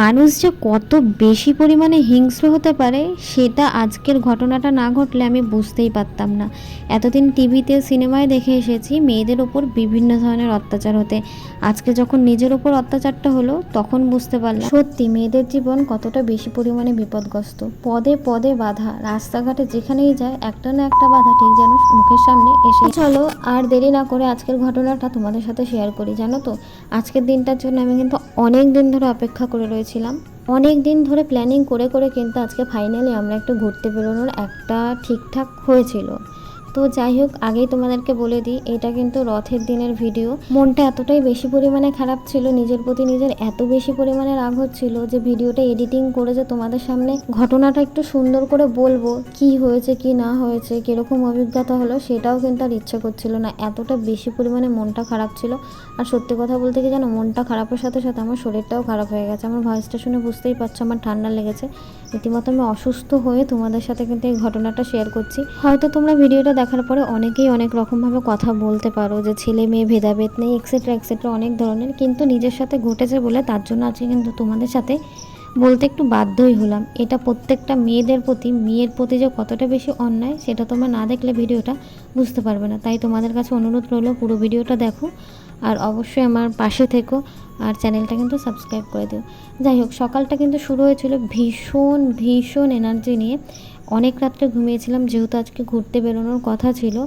মানুষ যে কত বেশি পরিমাণে হিংস্র হতে পারে, সেটা আজকের ঘটনাটা না ঘটলে আমি বুঝতেই পারতাম না। এতদিন টিভিতে, সিনেমায় দেখে এসেছি, মেয়েদের ওপর বিভিন্ন ধরনের অত্যাচার হতে। আজকে যখন নিজের ওপর অত্যাচারটা হলো, তখন বুঝতে পারলাম। সত্যি, মেয়েদের জীবন কতটা বেশি পরিমাণে বিপদগ্রস্ত। পদে পদে বাধা, রাস্তাঘাটে যেখানেই যায়, একটা না একটা বাধা ঠিক যেন মুখের সামনে এসে চলো, আর দেরি না করে আজকের ঘটনাটা তোমাদের সাথে শেয়ার করি, জানো তো? আজকের দিনটার জন্য আমি কিন্তু অনেক দিন ধরে অপেক্ষা করে রয়েছিলাম অনেক দিন ধরে প্ল্যানিং করে করে কিন্তু আজকে ফাইনালি আমরা একটু ঘুরতে বেরোনোর একটা ঠিকঠাক হয়েছিল। তো যাই হোক, আগেই তোমাদেরকে বলে দিই, এটা কিন্তু রথের দিনের ভিডিও মনটা এতটাই বেশি পরিমাণে খারাপ ছিল, নিজের প্রতি নিজের এত বেশি পরিমাণে রাগ হচ্ছিল যে ভিডিওটা এডিটিং করে যে তোমাদের সামনে ঘটনাটা একটু সুন্দর করে বলব, কি হয়েছে, কি না হয়েছে, কীরকম অভিজ্ঞতা হলো সেটাও কিন্তু আর ইচ্ছা করছিল না। এতটা বেশি পরিমাণে মনটা খারাপ ছিল। আর সত্যি কথা বলতে কি জানো, মনটা খারাপের সাথে সাথে আমার শরীরটাও খারাপ হয়ে গেছে। আমার ভয়েসটা শুনে বুঝতেই পারছ, আমার ঠান্ডা লেগেছে। রীতিমতো আমি অসুস্থ হয়ে তোমাদের সাথে কিন্তু এই ঘটনাটা শেয়ার করছি। হয়তো তোমরা ভিডিওটা দেখার পরে অনেকেই অনেক রকমভাবে কথা বলতে পারো যে ছেলে মেয়ে ভেদাভেদ নেই এক্সেট্রা এক্সেট্রা অনেক ধরনের। কিন্তু নিজের সাথে ঘটেছে বলে তার জন্য আজকে কিন্তু তোমাদের সাথে বলতে একটু বাধ্যই হলাম। এটা প্রত্যেকটা মেয়েদের প্রতি, মেয়ের প্রতি যে কতটা বেশি অন্যায়, সেটা তোমরা না দেখলে ভিডিওটা বুঝতে পারবে না। তাই তোমাদের কাছে অনুরোধ রইল পুরো ভিডিওটা দেখো আর অবশ্যই আমার পাশে থেকো আর চ্যানেলটা কিন্তু সাবস্ক্রাইব করে দিও। যাই হোক, সকালটা কিন্তু শুরু হয়েছিল ভীষণ ভীষণ এনার্জি নিয়ে। অনেক রাত্রে ঘুমিয়েছিলাম, যেহেতু আজকে ঘুরতে বেরোনোর কথা ছিল,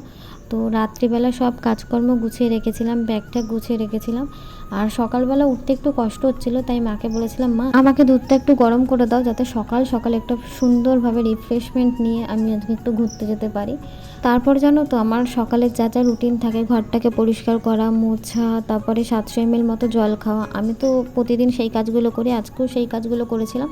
তো রাত্রিবেলা সব কাজকর্ম গুছিয়ে রেখেছিলাম, ব্যাগটা গুছিয়ে রেখেছিলাম। আর সকালবেলা উঠতে একটু কষ্ট হচ্ছিল, তাই মাকে বলেছিলাম, মা, আমাকে দুধটা একটু গরম করে দাও, যাতে সকাল সকাল একটা সুন্দরভাবে রিফ্রেশমেন্ট নিয়ে আমি আজকে একটু ঘুরতে যেতে পারি। তারপর জানো তো, আমার সকালের যা যা রুটিন থাকে, ঘরটাকে পরিষ্কার করা, মোছা, তারপরে সাতশো এমএল মতো জল খাওয়া, আমি তো প্রতিদিন সেই কাজগুলো করি, আজকেও সেই কাজগুলো করেছিলাম।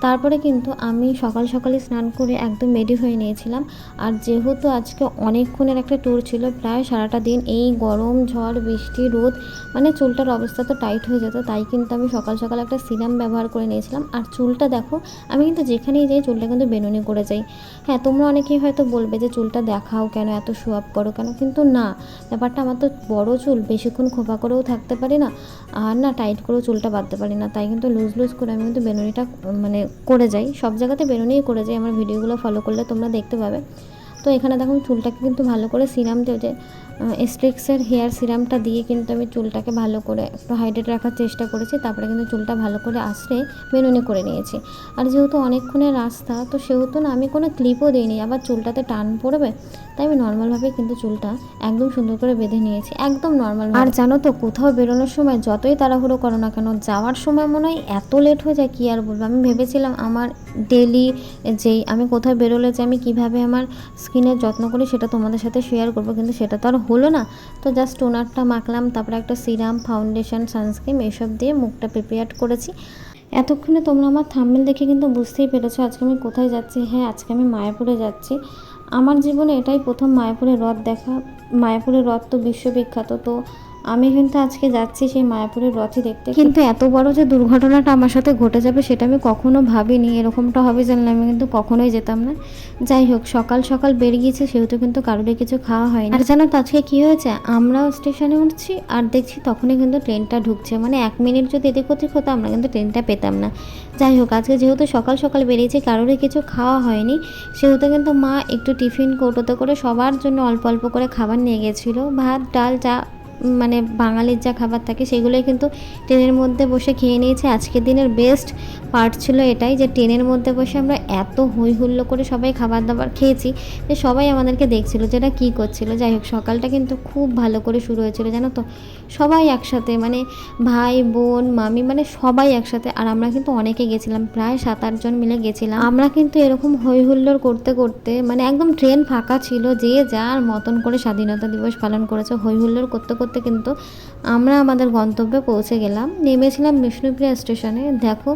তারপরে কিন্তু আমি সকাল সকালে স্নান করে একদম রেডি হয়ে নিয়েছিলাম। আর যেহেতু আজকে অনেকক্ষণের একটা ট্যুর ছিল, প্রায় সারাটা দিন এই গরম, ঝড়, বৃষ্টি, রোদ মানে চুলটার অবস্থা তো টাইট হয়ে যেত, তাই কিন্তু আমি সকাল সকাল একটা সিরাম ব্যবহার করে নিয়েছিলাম। আর চুলটা দেখো, আমি কিন্তু যেখানেই যাই চুলটা কিন্তু বেনুনি করে যাই। হ্যাঁ তোমরা অনেকেই হয়তো বলবে যে চুলটা দেখাও কেন, এত আপ করো কেন? কিন্তু না, ব্যাপারটা আমার তো বড় চুল, বেশিক্ষণ খোপা করেও থাকতে পারি না। আর না টাইট করেও চুলটা বাঁধতে পারি না, তাই কিন্তু লুজ লুজ করে আমি কিন্তু বেনুনিটা মানে করে যাই সব জায়গাতে বেরোনেই করে যাই আমার ভিডিওগুলো ফলো করলে তোমরা দেখতে পাবে। তো এখানে দেখুন চুলটাকে কিন্তু ভালো করে সিরাম দিয়ে যে স্ট্রিক্সের হেয়ার সিরামটা দিয়ে কিন্তু আমি চুলটাকে ভালো করে একটু হাইড্রেট রাখার চেষ্টা করেছি, তারপরে কিন্তু চুলটা ভালো করে আশ্রে বেনুনি করে নিয়েছি। আর যেহেতু অনেকক্ষণের রাস্তা, তো সেহেতু না আমি কোনো ক্লিপও দিইনি, আবার চুলটাতে টান পড়বে, তাই আমি নর্মালভাবে কিন্তু চুলটা একদম সুন্দর করে বেঁধে নিয়েছি, একদম নর্মাল আর জানো তো, কোথাও বেরোনোর সময় যতই তাড়াহুড়ো করো না কেন, যাওয়ার সময় মনে হয় এত লেট হয়ে যায়, কী আর বলব? আমি ভেবেছিলাম আমার ডেলি যেই আমি কোথাও বেরোলে যে আমি কীভাবে আমার স্কিনের যত্ন করি সেটা তোমাদের সাথে শেয়ার করব, কিন্তু সেটা তো আর হলো না। তো জাস্ট টোনারটা মাখলাম, তারপরে একটা সিরাম ফাউন্ডেশন সানস্ক্রিন এসব দিয়ে মুখটা প্রিপেয়ার করেছি। এতক্ষণে তোমরা আমার থাম্বেল দেখে কিন্তু বুঝতেই পেরেছ আজকে আমি কোথায় যাচ্ছি। হ্যাঁ আজকে আমি মায়াপুরে যাচ্ছি। আমার জীবনে এটাই প্রথম মায়াপুরের রথ দেখা। মায়াপুরের রথ তো বিশ্ববিখ্যাত, তো আমি কিন্তু আজকে যাচ্ছি সেই মায়াপুরের রথই দেখতে। কিন্তু এত বড় যে দুর্ঘটনাটা আমার সাথে ঘটে যাবে সেটা আমি কখনো ভাবিনি এরকমটা হবে জানলে আমি কিন্তু কখনোই যেতাম না। যাই হোক সকাল সকাল বেরিয়েছে সেহেতু কিন্তু কারোরই কিছু খাওয়া হয়নি। আর জানো তো আজকে কী হয়েছে? আমরাও স্টেশনে উঠছি আর দেখছি তখনই কিন্তু ট্রেনটা ঢুকছে। মানে এক মিনিট যদি এদিক ওদিক হতো আমরা কিন্তু ট্রেনটা পেতাম না। যাই হোক আজকে যেহেতু সকাল সকাল বেরিয়েছে কারোরই কিছু খাওয়া হয়নি। সেহেতু কিন্তু মা একটু টিফিন কৌটোতে করে সবার জন্য অল্প অল্প করে খাবার নিয়ে গেছিল। ভাত ডাল চা মানে বাঙালির যা খাবার থাকে সেগুলোই কিন্তু ট্রেনের মধ্যে বসে খেয়ে নিয়েছে। আজকের দিনের বেস্ট পার্ট ছিল এটাই যে ট্রেনের মধ্যে বসে আমরা এত হই হুল্লো করে সবাই খাবার দাবার খেয়েছি যে সবাই আমাদেরকে দেখছিল যে এটা কী করছিল। যাই হোক, সকালটা কিন্তু খুব ভালো করে শুরু হয়েছিল, জানো তো? সবাই একসাথে মানে ভাই, বোন, মামি মানে সবাই একসাথে। আর আমরা কিন্তু অনেকে গেছিলাম, প্রায় সাত আটজন মিলে গেছিলাম। আমরা কিন্তু এরকম হই হুল্লোড় করতে করতে মানে একদম ট্রেন ফাঁকা ছিল, যে যার মতন করে স্বাধীনতা দিবস পালন করেছে হই হুল্লোড় করতে করতে কিন্তু আমরা আমাদের গন্তব্যে পৌঁছে গেলাম। নেমেছিলাম বিষ্ণুপ্রিয়া স্টেশনে। দেখো,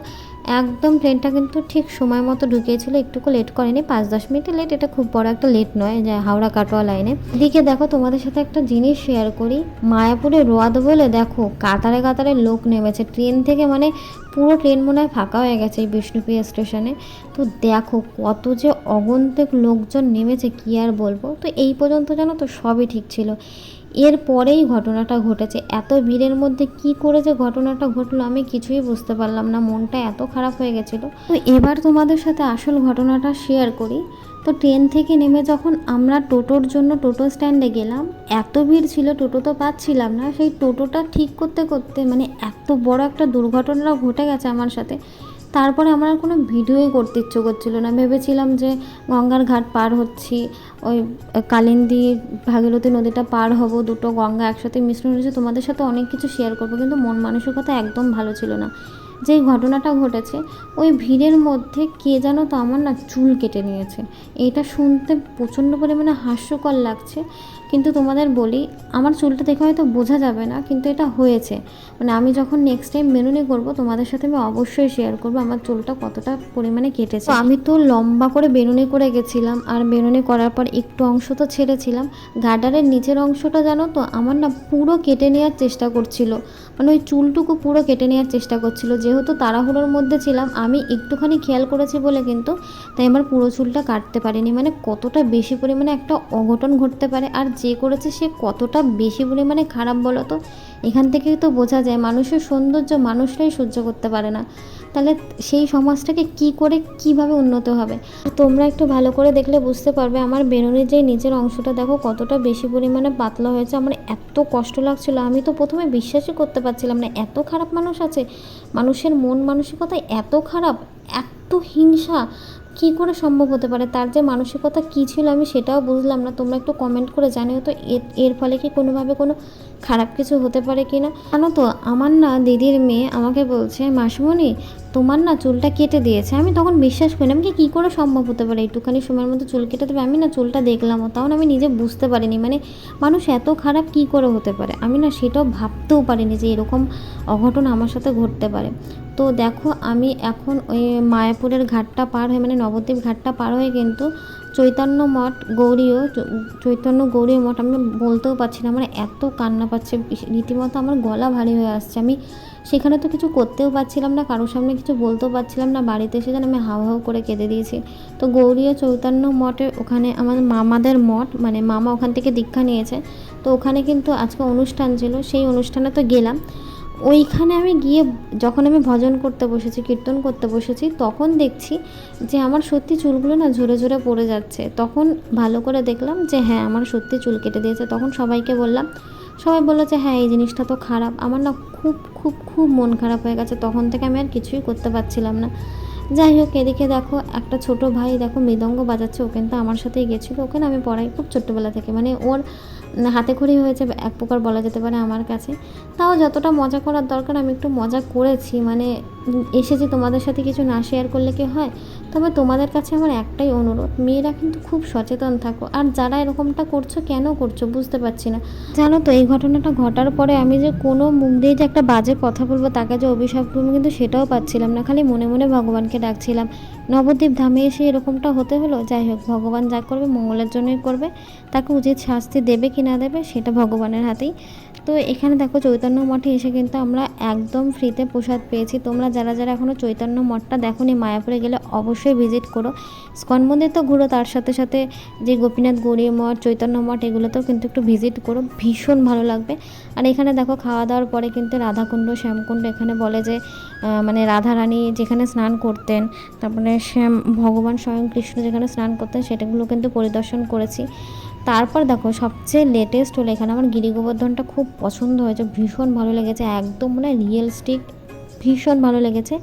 একদম ট্রেনটা কিন্তু ঠিক সময় মতো ঢুকিয়েছিল। একটুকু লেট করেনি, পাঁচ দশ মিনিটে লেট এটা খুব বড় একটা লেট নয়, যে হাওড়া কাটোয়া লাইনে এদিকে দেখো, তোমাদের সাথে একটা জিনিস শেয়ার করি। মায়াপুরে রোয়াদ বলে, দেখো, কাতারে কাতারে লোক নেমেছে। ট্রেন থেকে মানে পুরো ট্রেন মনে হয় ফাঁকা হয়ে গেছে এই বিষ্ণুপ্রিয়া স্টেশনে। তো দেখো, কত যে অগন্তিক লোকজন নেমেছে, কি আর বলব? তো এই পর্যন্ত জানো তো সবই ঠিক ছিল। এর পরেই ঘটনাটা ঘটেছে। এত ভিড়ের মধ্যে কি করে যে ঘটনাটা ঘটলো আমি কিছুই বুঝতে পারলাম না, মনটা এত খারাপ হয়ে গেছিল। তো এবার তোমাদের সাথে আসল ঘটনাটা শেয়ার করি। তো ট্রেন থেকে নেমে যখন আমরা টোটোর জন্য টোটো স্ট্যান্ডে গেলাম, এত ভিড় ছিল, টোটো তো পাচ্ছিলাম না, সেই টোটোটা ঠিক করতে করতে মানে এত বড় একটা দুর্ঘটনা ঘটে গেছে আমার সাথে। তারপরে আমার আর কোনো ভিডিওই করতে ইচ্ছে করছিল না। ভেবেছিলাম যে গঙ্গার ঘাট পার হচ্ছি। ওই কালিন্দি ভাগীরথী নদীটা পার হব, দুটো গঙ্গা একসাথে মিশ্রণ হয়েছে। তোমাদের সাথে অনেক কিছু শেয়ার করব, কিন্তু মন মানসিকতা একদম ভালো ছিল না। যেই ঘটনাটা ঘটেছে, ওই ভিড়ের মধ্যে কে যেন তো আমার না চুল কেটে নিয়েছে। এটা শুনতে প্রচণ্ড পরিমাণে হাস্যকর লাগছে। কিন্তু তোমাদের বলি, আমার চুলটা দেখে হয়তো বোঝা যাবে না, কিন্তু এটা হয়েছে। মানে আমি যখন নেক্সট টাইম মেনুনি করব, তোমাদের সাথে আমি অবশ্যই শেয়ার করব আমার চুলটা কতটা পরিমাণে কেটেছে। আমি তো লম্বা করে বেনুনি করে গেছিলাম, আর বেনুনি করার পর একটু অংশ তো ছেড়েছিলাম। গার্ডারের নিচের অংশটা জানো তো, আমার না পুরো কেটে নেওয়ার চেষ্টা করছিল। মানে ওই চুলটুকু পুরো কেটে নেওয়ার চেষ্টা করছিল। যেহেতু তাড়াহুড়োর মধ্যে ছিলাম, আমি একটুখানি খেয়াল করেছি বলে কিন্তু তাই আমার পুরো চুলটা কাটতে পারিনি। মানে কতটা বেশি পরিমাণে একটা অঘটন ঘটতে পারে আর যে করেছে সে কতটা বেশি পরিমাণে খারাপ বলো তো এখান থেকেই তো বোঝা যায়, মানুষের সৌন্দর্য মানুষরাই সহ্য করতে পারে না। তাহলে সেই সমাজটাকে কি করে কীভাবে উন্নত হবে? তোমরা একটু ভালো করে দেখলে বুঝতে পারবে আমার বেরোনির যে নিচের অংশটা দেখো কতটা বেশি পরিমাণে পাতলা হয়েছে। আমার এত কষ্ট লাগছিল, আমি তো প্রথমে বিশ্বাসই করতে পারছিলাম না। এত খারাপ মানুষ আছে, মানুষের মন মানসিকতা এত খারাপ, এত হিংসা, কি করে সম্ভব হতে পারে? তার যে মানসিকতা কী ছিল আমি সেটাও বুঝলাম না। তোমরা একটু কমেন্ট করে জানিও তো এর ফলে কি কোনোভাবে কোনো খারাপ কিছু হতে পারে কি না জানো তো, আমার না দিদির মেয়ে আমাকে বলছে, মাসমণি, তোমার না চুলটা কেটে দিয়েছে। আমি তখন বিশ্বাস করি আমি কী করে সম্ভব হতে পারে? একটুখানি সময়ের মধ্যে চুল কেটে দেবে, আমি না চুলটা দেখলামও তখন আমি নিজে বুঝতে পারিনি। মানে মানুষ এত খারাপ কী করে হতে পারে? আমি না সেটাও ভাবতেও পারিনি যে এরকম অঘটন আমার সাথে ঘটতে পারে। তো দেখো, আমি এখন ওই মায়াপুরের ঘাটটা পার হয়ে মানে নবদ্বীপ ঘাটটা পার হয়ে কিন্তু চৈতন্য মঠ গৌরীও চ- চৈতন্য গৌরী মঠ, আমি বলতেও পারছি না আমার এত কান্না পাচ্ছে রীতিমতো আমার গলা ভারী হয়ে আসছে। আমি সেখানে তো কিছু করতেও পারছিলাম না, কারোর সামনে কিছু বলতেও পারছিলাম না, বাড়িতে এসে যেন আমি হাউ হাউ করে কেঁদে দিয়েছি। তো গৌরীয় চৈতন্য মঠে ওখানে আমাদের মামাদের মঠ মানে মামা ওখান থেকে দীক্ষা নিয়েছে। তো ওখানে কিন্তু আজকে অনুষ্ঠান ছিল, সেই অনুষ্ঠানে তো গেলাম। ওইখানে আমি গিয়ে যখন আমি ভজন করতে বসেছি, কীর্তন করতে বসেছি, তখন দেখছি যে আমার সত্যি চুলগুলো না ঝরে ঝরে পড়ে যাচ্ছে। তখন ভালো করে দেখলাম যে হ্যাঁ আমার সত্যি চুল কেটে দিয়েছে। তখন সবাইকে বললাম, সবাই বলল যে হ্যাঁ এই জিনিসটা তো খারাপ। আমার না খুব খুব খুব মন খারাপ হয়ে গেছে। তখন থেকে আমি আর কিছুই করতে পারছিলাম না। যাই হোক, এদিকে দেখো, একটা ছোট ভাই দেখো, মৃদঙ্গ বাজাচ্ছে। ও তো আমার সাথেই গেছিল। ওকে আমি পড়াই খুব ছোট্টবেলা থেকে। মানে ওর হাতে খড়ি হয়েছে, এক প্রকার বলা যেতে পারে আমার কাছে। তাও যতটা মজা করার দরকার, আমি একটু মজা করেছি। মানে উম, যে তোমাদের সাথে কিছু না শেয়ার করলে কি হয়? তবে তোমাদের কাছে আমার একটাই অনুরোধ মেয়েরা কিন্তু খুব সচেতন থাকো। আর যারা এরকমটা করছ কেন করছ বুঝতে পারছি না। জানো তো এই ঘটনাটা ঘটার পরে আমি যে কোনো মুখ দিয়ে যে একটা বাজে কথা বলব তাকে যে অভিশাপ করব কিন্তু সেটাও পাচ্ছিলাম না। খালি মনে মনে ভগবানকে ডাকছিলাম। নবদ্বীপ ধামে এসে এরকমটা হতে হলো? যাই হোক ভগবান যা করবে মঙ্গলের জন্যই করবে। তাকে উচিত শাস্তি দেবে কি না দেবে সেটা ভগবানের হাতেই। তো এখানে দেখো চৈতন্য মঠে এসে কিন্তু আমরা একদম ফ্রিতে প্রসাদ পেয়েছি। তোমরা যারা যারা এখনও চৈতন্য মঠটা দেখো নি মায়াপুরে গেলে অবশ্যই ভিজিট করো। স্কন মন্দির তো ঘুরো, তার সাথে সাথে যে গোপীনাথ গৌরী মঠ, চৈতন্য মঠ, এগুলোতেও কিন্তু একটু ভিজিট করো, ভীষণ ভালো লাগবে। আর এখানে দেখো খাওয়া দাওয়ার পরে কিন্তু রাধাকুণ্ড, শ্যামকুণ্ড এখানে বলে যে মানে রাধারানী যেখানে স্নান করতেন, তারপরে শ্যাম, ভগবান স্বয়ং কৃষ্ণ যেখানে স্নান করতেন, সেটাগুলো কিন্তু পরিদর্শন করেছি। তারপর দেখো, সবচেয়ে লেটেস্ট হলো এখানে আমার গিরি গোবর্ধনটা খুব পছন্দ হয়েছে, ভীষণ ভালো লেগেছে, একদম মানে রিয়েলস্টিক ভীষণ ভালো লেগেছে।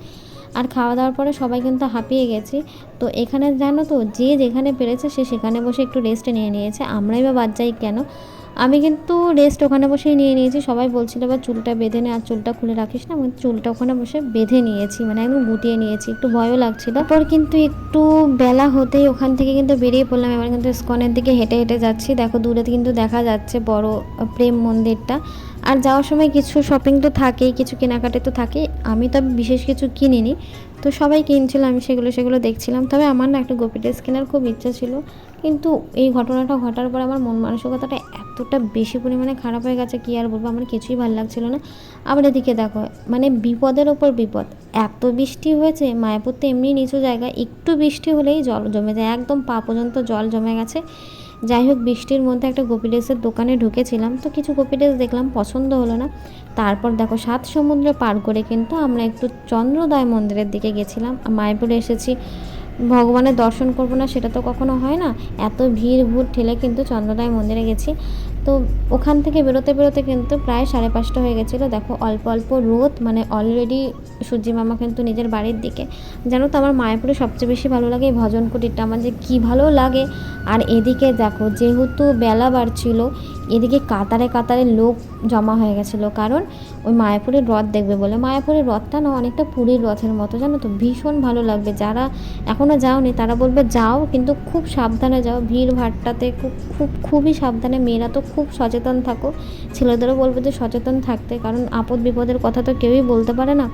আর খাওয়া দাওয়ার পরে সবাই কিন্তু হাঁপিয়ে গেছি। তো এখানে জানো তো, যে যেখানে পেরেছে সে সেখানে বসে একটু রেস্ট নিয়ে নিয়েছে, আমরাই বা বাদ যাই কেন? আমি কিন্তু রেস্ট ওখানে বসেই নিয়ে নিয়েছি। সবাই বলছিল, এবার চুলটা বেঁধে নে, আর চুলটা খুলে রাখিস না? আমি চুলটা ওখানে বসে বেঁধে নিয়েছি মানে একদম গুটিয়ে নিয়েছি। একটু ভয়ও লাগছিল। তারপর কিন্তু একটু বেলা হতেই ওখান থেকে কিন্তু বেরিয়ে পড়লাম। এবার কিন্তু স্কনের দিকে হেঁটে হেঁটে যাচ্ছি। দেখো, দূরে কিন্তু দেখা যাচ্ছে বড় প্রেম মন্দিরটা। আর যাওয়ার সময় কিছু শপিং তো থাকেই, কিছু কেনাকাটি তো থাকেই। আমি তো বিশেষ কিছু কিনিনি। তো সবাই কিনছিল, আমি সেগুলো সেগুলো দেখছিলাম। তবে আমার না একটা গোপী ড্রেস কেনার খুব ইচ্ছা ছিল। কিন্তু এই ঘটনাটা ঘটার পর আমার মন মানসিকতাটা এতটা বেশি পরিমাণে খারাপ হয়ে গেছে কি আর বলব, আমার কিছুই ভালো লাগছিল না। আবার এদিকে দেখো মানে বিপদের ওপর বিপদ। এত বৃষ্টি হয়েছে, মায়াপুর তো এমনি নিচু জায়গা একটু বৃষ্টি হলেই জল জমে যায়। একদম পা পর্যন্ত জল জমে গেছে। যাই হোক, বৃষ্টির মধ্যে একটা গোপী ড্রেসের দোকানে ঢুকেছিলাম, তো কিছু গোপী ড্রেস দেখলাম পছন্দ হলো না। তারপর দেখো, সাত সমুদ্র পার করে কিন্তু আমরা একটু চন্দ্রোদয় মন্দিরের দিকে গেছিলাম। মায়াপুরে এসেছি, ভগবানের দর্শন করব না সেটা তো কখনো হয় না। এত ভিড় ভুড় ঠেলে কিন্তু চন্দ্রদায় মন্দিরে গেছি। তো ওখান থেকে বেরোতে বেরোতে কিন্তু প্রায় সাড়ে পাঁচটা হয়ে গেছিল। দেখো, অল্প অল্প রোদ মানে অলরেডি সূর্যি মামা কিন্তু নিজের বাড়ির দিকে। জানো তো, আমার মায়াপুরে সবচেয়ে বেশি ভালো লাগে এই ভজন কুটিরটা। আমার যে কী ভালো লাগে। আর এদিকে দেখো, যেহেতু বেলা বাড়ছিল, এদিকে কাতারে কাতারে লোক জমা হয়ে গেছিল। কারণ ওই মায়াপুরের রথ দেখবে বলে। মায়াপুরের রথটা না অনেকটা পুরীর রথের মতো, জানো তো? ভীষণ ভালো লাগবে। যারা এখনও যাওনি, তারা বলবে, যাও, কিন্তু খুব সাবধানে যাও। ভিড় ভাট্টাতে খুব খুব, খুবই সাবধানে। মেয়েরা তো খুব সচেতন থাকো। ছেলেদেরও বলব যে সচেতন থাকতে, কারণ আপদ বিপদের কথা তো কেউই বলতে পারে না।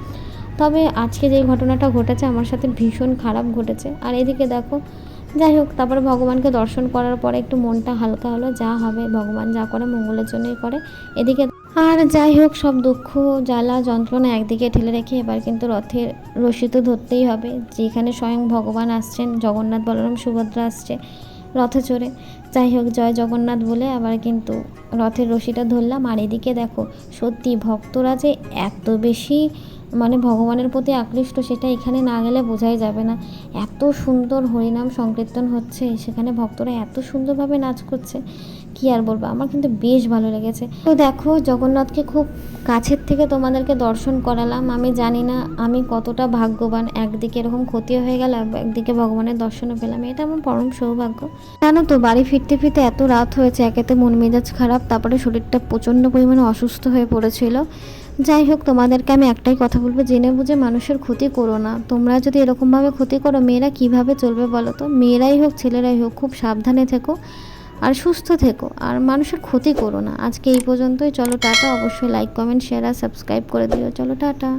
তবে আজকে যে ঘটনাটা ঘটেছে, আমার সাথে ভীষণ খারাপ ঘটেছে। আর এদিকে দেখো, যাই হোক, তারপরে ভগবানকে দর্শন করার পরে একটু মনটা হালকা হলো, যা হবে, ভগবান যা করে মঙ্গলের জন্যই করে। এদিকে আর যাই হোক, সব দুঃখ, জ্বালা, যন্ত্রণা একদিকে ঠেলে রেখে এবার কিন্তু রথের রশি তো ধরতেই হবে। যেখানে স্বয়ং ভগবান আসছেন, জগন্নাথ বলরাম সুভদ্রা আসছে রথে চড়ে। যাই হোক, জয় জগন্নাথ বলে আবার কিন্তু রথের রশিটা ধরলাম। আর এদিকে দেখো, সত্যি ভক্তরা যে এত বেশি মানে ভগবানের প্রতি আকৃষ্ট, সেটা এখানে না গেলে বোঝাই যাবে না। এত সুন্দর হরিনাম সংকীর্তন হচ্ছে, সেখানে ভক্তরা এত সুন্দরভাবে নাচ করছে। কি আর বলব? আমার কিন্তু বেশ ভালো লেগেছে। তো দেখো, জগন্নাথকে খুব কাছের থেকে তোমাদেরকে দর্শন করালাম। আমি জানি না আমি কতটা ভাগ্যবান। একদিকে এরকম ক্ষতি হয়ে গেল একদিকে ভগবানের দর্শনও পেলাম। এটা আমার পরম সৌভাগ্য। জানো তো, বাড়ি ফিরতে ফিরতে এত রাত হয়েছে, একেতে মন মেজাজ খারাপ, তারপরে শরীরটা প্রচণ্ড পরিমাণে অসুস্থ হয়ে পড়েছিল। যাই হোক, তোমাদেরকে আমি একটাই কথা বলব, জেনে বুঝে মানুষের ক্ষতি করো না। তোমরা যদি এরকমভাবে ক্ষতি করো, মেয়েরা কীভাবে চলবে বলো তো? মেয়েরাই হোক, ছেলেরাই হোক, খুব সাবধানে থেকো। আর সুস্থ থেকো, আর মানুষের ক্ষতি করো না। আজকে এই পর্যন্তই। চলো টাটা, অবশ্যই লাইক কমেন্ট শেয়ার আর সাবস্ক্রাইব করে দিও। চলো টাটা।